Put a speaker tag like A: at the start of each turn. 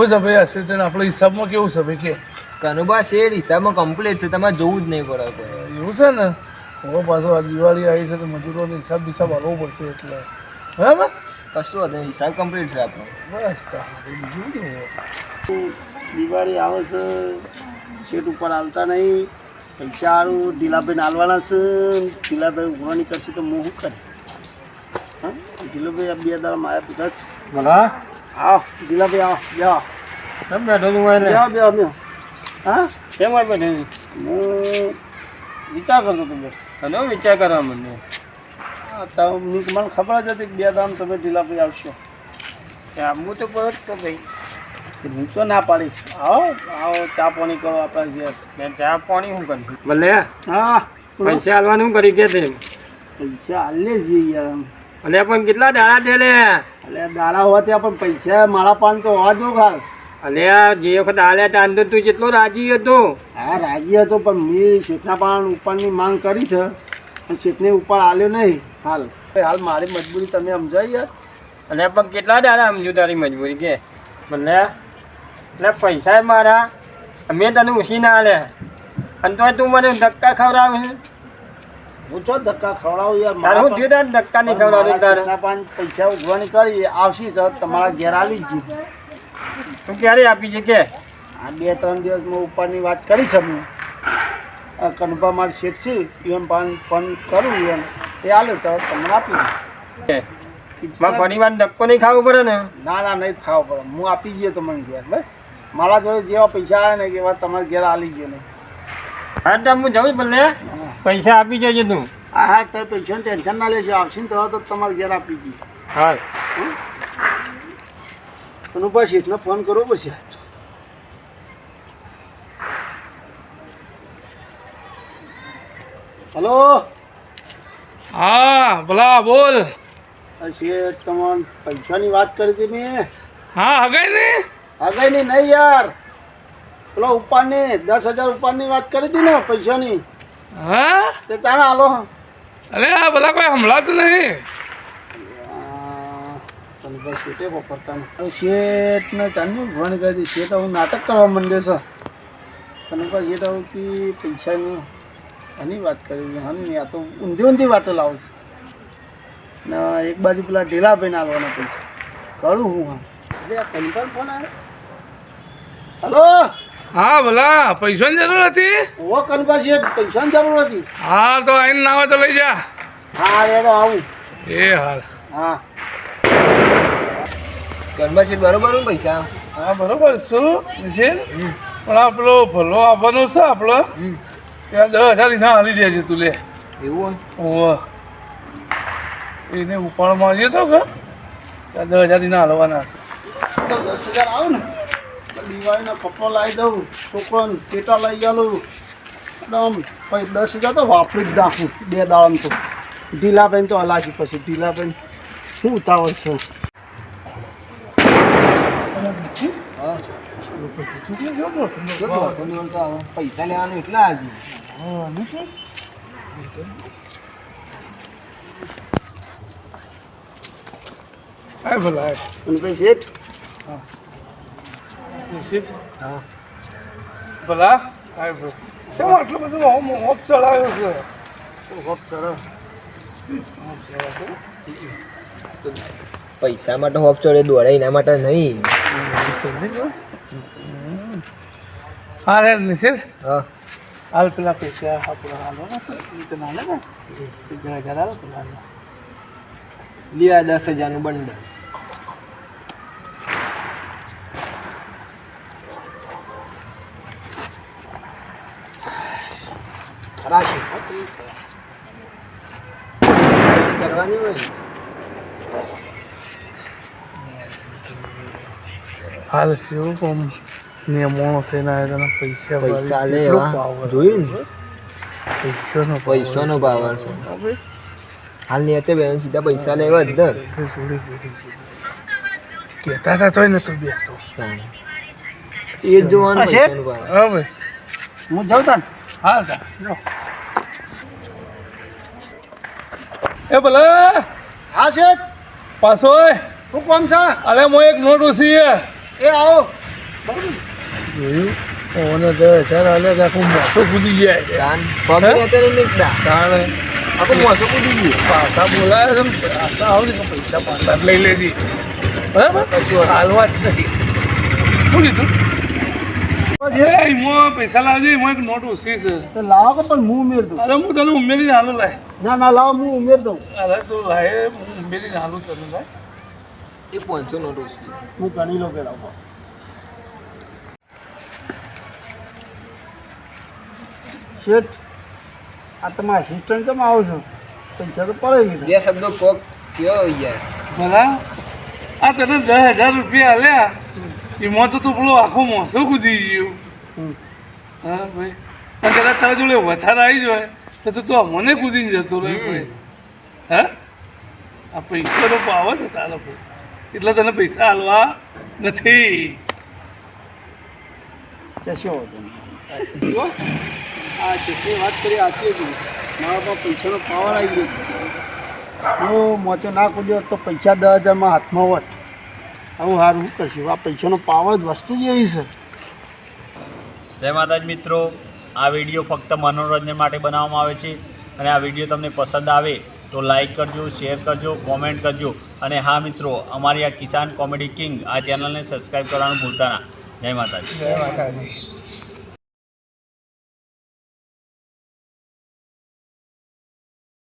A: શું છે ભાઈ અસિસ્ટન્ટ આપણો હિસાબમાં કેવું છે ભાઈ કે?
B: કનુભા શેર હિસાબમાં કમ્પ્લીટ છે તમારે જોવું જ નહીં પડે.
A: એવું છે ને? હું પાછો આ દિવાળી આવી છે તો મજૂરોને હિસાબ હિસાબ આવવો પડશે એટલે. બરાબર?
B: કશું હતું હિસાબ કમ્પ્લીટ છે આપણો.
A: બસ બીજું
C: દિવાળી આવે છે શેટ ઉપર આવતા નહીં. પૈસા સારું ઢીલાભાઈને હાલવાના છે. ઢીલાભાઈ ઉઘરાણી કરશે તો હું શું કરે. હા? ઢીલાભાઈ આ બે દાડા માયા પિતા જ આવ ઢીલાભાઈ આવ જાઓ.
B: કેમ બેઠો તું હોય
C: બેહો બે બેહો હા?
B: કેમ હોય બેઠો
C: હું વિચાર કરતો હતો બેઠો
B: વિચાર કરવા મને
C: હા તો મને ખબર જ હતી કે બે દામ તમે ઢીલાભાઈ આવશો.
B: હું તો પરત તો ભાઈ.
C: હું તો ના પાડીશ. આવો આવો ચા પાણી કરો આપણે જે
B: મેં ચા પાણી શું કરી? ભલે.
C: હા
B: પૈસા હાલવાનું કરી કે તે?
C: પૈસા હાલે જઈએ યાર
B: અને પણ કેટલા દાડા છે લે?
C: અલે દાડા હોવા ત્યાં પણ પૈસા મારા પાન તો હોવા દો ખાલ
B: અને આ જે વખત આલ્યા ત્યાં તો તું જેટલો રાજી હતો?
C: હા રાજી હતો પણ મેં શેઠના પાન ઉપરની માંગ કરી છે. પણ શેઠને ઉપર આલ્યો નહીં હાલ. હાલ મારી મજબૂરી તમે સમજાવી યાર?
B: અને પણ કેટલા દાડા સમજુ તારી મજબૂરી કે? મને એટલે પૈસા મારા મેં તને ઉછી ના આલ્યા અને તો તું મને ધક્કા ખવડાવે છે.
C: હું છો ધક્કા ખવડાવું યાર. મારા
B: હું જોયું ધક્કા નહીં
C: પણ
B: ખવડાવે તારે?
C: પાંચ પૈસા ઉગવાની કરી આવશે તો તમારા ઘેર આલી જ.
B: તું ક્યારે આપી છે કે?
C: આ બે ત્રણ દિવસમાં ઉપરની વાત કરી છે આ કનભા માર શેઠ છે એમ પાન ફોન કરું એમ. એ આલે તો તમને આપી
B: મારા પરિવાર ધક્કો નહીં ખાવો પડે ને?
C: ના ના નહીં ખાવો પડે. હું આપી દઈએ તમને ઘેર બસ. મારા જોડે જેવા પૈસા આવે ને એવા તમારે ઘેર આલી ગયો ને.
B: હા તો હું જવું ભલે પૈસા આપી જજે તું.
C: હા હા પૈસા પૈસાની ટેન્શન ના લેજો. આવશે ને તો તમારે ઘેર આપી દઈએ.
B: હા
C: અનુભા શેઠને ફોન કરો પછી. હલો?
A: હા ભલા બોલ.
C: પછી તમારે પૈસાની વાત કરી હતી મેં.
A: હા હગાઈ ને?
C: આગળની નહીં યાર. પેલો ઉપરની દસ હજાર ઉપરની વાત કરી હતી ને પૈસાની.
A: હા?
C: તે તાણે હાલો
A: અરે આ બધા કોઈ હમણાં નહીં.
C: શેઠે નહીં. શેઠ ને ચાંદની ભણ કરી શેઠ હવે નાટક કરવા માંડે છે. અને શેઠ આવું કે પૈસાની આની વાત કરી હની આ તો ઊંધી ઊંધી વાતો લાવું ને એક બાજુ પેલા ઢીલા ભાઈને આવવાના પૈસા. કરું હું હા. અરે ફોન આવે? હલો?
A: હા ભલા પૈસાની જરૂર હતી?
C: ઓ કનપા શેઠ પૈસાની જરૂર હતી.
A: હા તો આઈને નાવા હોય તો લઈ જા.
C: હા રેડો આવું.
A: એ હાલ.
C: હા.
B: ઘરમાં છે બરોબર પૈસા?
A: હા બરોબર શું? છે પણ આપણો ભલો આપવાનો છે આપણો. ત્યાં દસ હજાર ના હાલી દેજે તું લે.
B: એવું
A: ઓવ એને ઉપાડમાં આવ્યો તો કે? ત્યાં દસ હજાર ના હલવાના છે.
C: તો દસ હજાર આવ ને. દિવાળીનો કપડો લાવી દઉં છોકરાને પેટા લઈ ગયેલું. એકદમ પછી દસ હજાર તો વાપરી જ નાખું બે દાળમ તો. ઢીલાબેન તો હલાશી પછી ઢીલાબેન શું ઉતાવળ છે?
B: પૈસા લેવાનું એટલા
A: હા ભલા
C: અને પછી શેઠ?
A: હા ભલા? હા ભલા. શેમ આટલો બધો હોપ ચડાવ્યો છે?
C: હોપ ચડો
B: પૈસા માટે હોપ ચડે દોડે એના માટે નહીં.
A: હા? રે નિશિત
B: હા.
A: હાલ પેલા પૈસા આપણા હાલો છે ના લે ને? દસ હજાર હાલ પેલા
B: લીયા દસ હજારનું બંડલ. કરવાની હોય
A: હાલ શું કોમ? નિયમોનો થઈને ના તને પૈસા
B: પૈસા લે. જોયું ને.
A: પૈસાનો
B: પૈસાનો પાવર છે.
A: હવે
B: હાલ નીચે બેન સીધા પૈસા લેવા જ દર
A: પૈસા છોડી છોડી છોડી. કહેતા હતા તોય નતું બેસતો
B: એ જોવાનું
C: છે શેઠ?
B: પૈસાનું power.
A: હા ભાઈ.
C: હું જાઉં તાન?
A: હા તા જો. એ ભલે.
C: હા શેઠ?
A: પાછો.
C: શું કોમ છે?
A: અરે મો એક નોટ છે
C: એ. આવો.
A: ઓને દસ હજાર આલે તો આખું મોટું કૂદી જાય છે. તાણે. પાછા બોલાવે છે ને પાછા આવે ને કે પૈસા પાછા લઈ લેજી. બરાબર? હાલવા જ નથી. શું કીધું એ પૈસા લાવજે એક નોટ ઉસી છે
C: તો લાવો પણ હું ઉમેર દઉં?
A: અરે હું તને ઉમેરીને હાલું લાય.
C: ના ના લાવો હું ઉમેર દઉં.
A: અરે તું લાય? હું ઉમેરીને હાલું તને લાય.
C: હું ગણી લો કે લાવો શેઠ આ તમારા અસિસ્ટન્ટ કેમ આવો છો? પૈસા તો પડે કીધા.
A: ભલા આ તને દસ હજાર રૂપિયા આલ્યા. એમાં તો તું પેલો આખો મોસો કૂદી ગયો. હા ભાઈ. અને કદાચ તારા જોડે વધારે આવી જાય તો તું તો મને કૂદીને જતો રહે ભાઈ. હા? આ પૈસાનો પાવર છે તારો ભાઈ. એટલે તને પૈસા હાલવા નથી.
C: કશો. આ શેઠની વાત કરી આથી જ મારા પાસે પૈસાનો પાવર આવી ગયો હું મોચો ના કૂદ્યો તો પૈસા દસ હજારમાં હાથમાં હોત. આવું સારું શું કરશું? આ પૈસાનો પાવર જ વસ્તુ જ એવી છે.
D: જય માતાજી મિત્રો. આ વીડિયો ફક્ત મનોરંજન માટે બનાવવામાં આવે છે અને આ વીડિયો તમને પસંદ આવે તો લાઈક કરજો શેર કરજો કોમેન્ટ કરજો. અને હા મિત્રો અમારી આ કિસાન કોમેડી કિંગ આ ચેનલને સબસ્ક્રાઈબ કરવાનું ભૂલતા ના. જય માતાજી.
C: જય માતાજી.